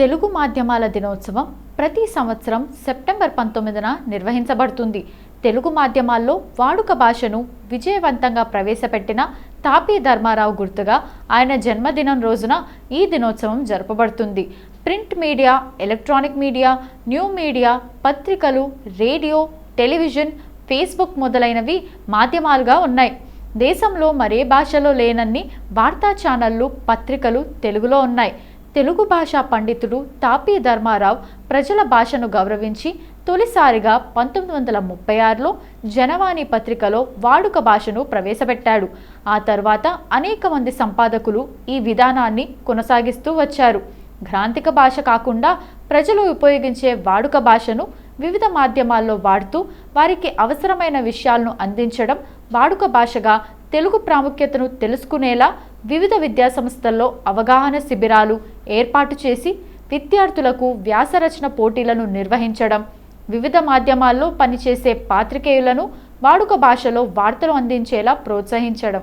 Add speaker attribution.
Speaker 1: తెలుగు మాధ్యమాల దినోత్సవం ప్రతి సంవత్సరం సెప్టెంబర్ పంతొమ్మిదిన నిర్వహించబడుతుంది. తెలుగు మాధ్యమాల్లో వాడుక భాషను విజయవంతంగా ప్రవేశపెట్టిన తాపీ ధర్మారావు గుర్తుగా ఆయన జన్మదినం రోజున ఈ దినోత్సవం జరపబడుతుంది. Print media electronic media new media పత్రికలు రేడియో టెలివిజన్ ఫేస్బుక్ మొదలైనవి మాధ్యమాలుగా ఉన్నాయి. దేశంలో మరే భాషలో లేనన్ని వార్తా ఛానళ్ళు పత్రికలు తెలుగులో ఉన్నాయి. తెలుగు భాషా పండితుడు తాపీ ధర్మారావు ప్రజల భాషను గౌరవించి తొలిసారిగా పంతొమ్మిది వందల ముప్పై ఆరులో జనవాణి పత్రికలో వాడుక భాషను ప్రవేశపెట్టాడు. ఆ తర్వాత అనేక మంది సంపాదకులు ఈ విధానాన్ని కొనసాగిస్తూ వచ్చారు. గ్రాంథిక భాష కాకుండా ప్రజలు ఉపయోగించే వాడుక భాషను వివిధ మాధ్యమాల్లో వాడుతూ వారికి అవసరమైన విషయాలను అందించడం వాడుక భాషగా తెలుగు ప్రాముఖ్యతను తెలుసుకునేలా వివిధ విద్యాసంస్థల్లో అవగాహన శిబిరాలు ఏర్పాటు చేసి విద్యార్థులకు వ్యాసరచన పోటీలను నిర్వహించడం వివిధ మాధ్యమాల్లో పనిచేసే పాత్రికేయులను వాడుక భాషలో వార్తలు అందించేలా ప్రోత్సహించడం.